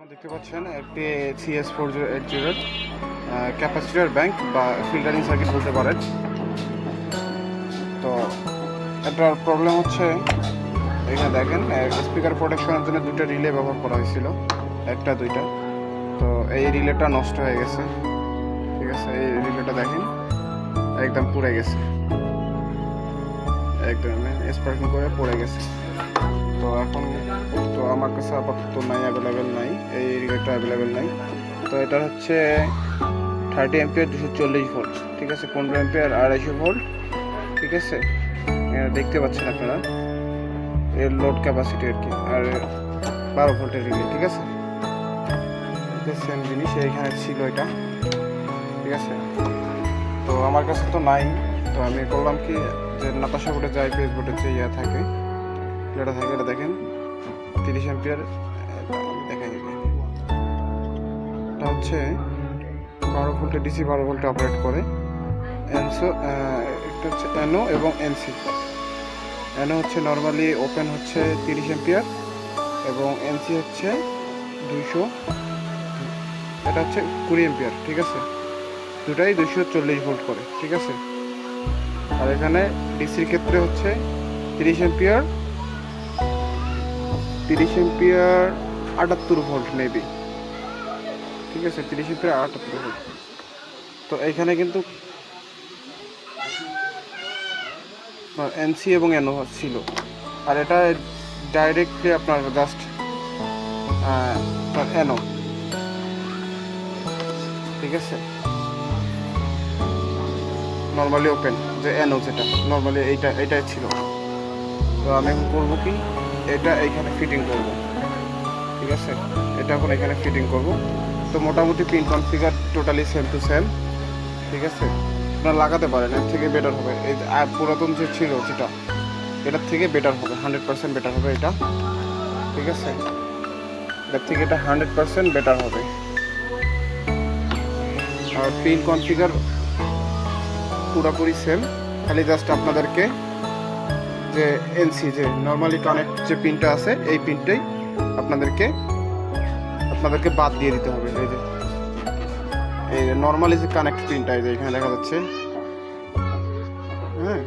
আপনারা দেখতে পাচ্ছেন, একটি সিএস ফোর জিরো এইট জিরোর ক্যাপাসিটার ব্যাংক বা ফিল্টারিং সার্কিট বলতে পারেন। তো এটার প্রবলেম হচ্ছে, এখানে দেখেন স্পিকার প্রোটেকশনের জন্য দুটো রিলে ব্যবহার করা হয়েছিল, একটা, দুইটা। তো এই রিলেটা নষ্ট হয়ে গেছে। ঠিক আছে, এই রিলেটা দেখেন, একদম পুড়ে গেছে। একদম, স্পার্কিং করে পড়ে গেছে। আমার কাছে আপাতত নাই অ্যাভেলেবেল নাই, এই রিলেটা অ্যাভেলেবেল নাই। তো এটা হচ্ছে থার্টি এমপিয়ার দুশো চল্লিশ ভোল্ট ঠিক আছে? পনেরো এমপিয়ার আড়াইশো ভোল্ট ঠিক আছে? দেখতে পাচ্ছেন আপনারা। এর লোড ক্যাপাসিটি আর কি, আর বারো ভোল্টের রিলে ঠিক আছে? সেম জিনিস, এইখানে ছিল এটা, ঠিক আছে? তো আমার কাছে তো নাই, তো আমি করলাম কি যে নাতাশা বোর্ডে যাই বোর্ডে যে ইয়ে থাকে, যেটা থাকে, এটা দেখেন। তিরিশ এম্পিয়ার দেখা দিবে এটা হচ্ছে বারো ভোল্টে ডিসি বারো ভোল্টে অপারেট করে। এনসো একটা হচ্ছে এনও এবং এনসি এনও হচ্ছে নর্মালি ওপেন হচ্ছে তিরিশ এম্পিয়ার এবং এনসি হচ্ছে দুইশো এটা হচ্ছে কুড়ি এম্পিয়ার ঠিক আছে? দুটাই দুশো চল্লিশ ভোল্ট করে, ঠিক আছে? আর এখানে ডিসির ক্ষেত্রে হচ্ছে তিরিশ এম্পিয়ার তিরিশ এম্পিয়ার আটাত্তর ভোল্ট মেবি ঠিক আছে, তিরিশ এম্পিয়ার আটাত্তর ভোল্ট। তো এখানে কিন্তু এনসি এবং এনও ছিল। আর এটা ডাইরেক্টলি আপনার জাস্ট এনও ঠিক আছে? নর্মালি ওপেন যে এনও যেটা নর্মালি এইটা, এইটাই ছিল। তো আমি এখন করব কি? এটা এখানে ফিটিং করব। ঠিক আছে? এটা এখন এখানে ফিটিং করব। তো মোটামুটি pin configure totally same to same ঠিক আছে? আপনারা লাগাতে পারেন, এর থেকে বেটার হবে। এই পুরাতন যে ছিল যেটা, এটার থেকে বেটার হবে হান্ড্রেড পার্সেন্ট বেটার হবে এটা। ঠিক আছে? এটার থেকে এটা হান্ড্রেড পার্সেন্ট বেটার হবে। আর পিন কনফিগার পুরোপুরি সেম খালি জাস্ট আপনাদেরকে যে এনসি যে নর্মালি কানেক্ট যে পিনটা আছে, এই পিনটাই আপনাদেরকে আপনাদেরকে বাদ দিয়ে দিতে হবে। এই যে এই যে নর্মালি যে কানেক্ট পিনটা এই যে এখানে দেখা যাচ্ছে। হ্যাঁ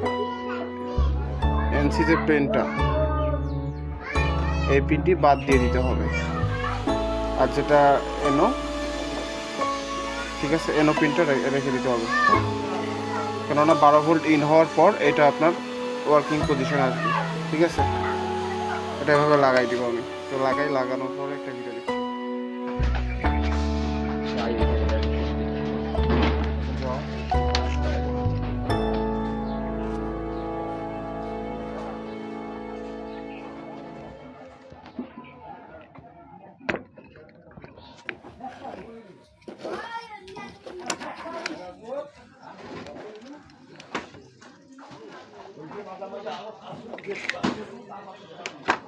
এনসি যে পিনটা এই পিনটি বাদ দিয়ে দিতে হবে। আর যেটা এনো ঠিক আছে এনো পিনটা রেখে দিতে হবে। কেননা বারো ভোল্ট ইন হওয়ার পর এটা আপনার ওয়ার্কিং পজিশন আসবে ঠিক আছে? এটা এভাবে লাগাই দিব আমি। তো লাগাই, লাগানোর পরে একটা ভিডিও দেখছি 这个。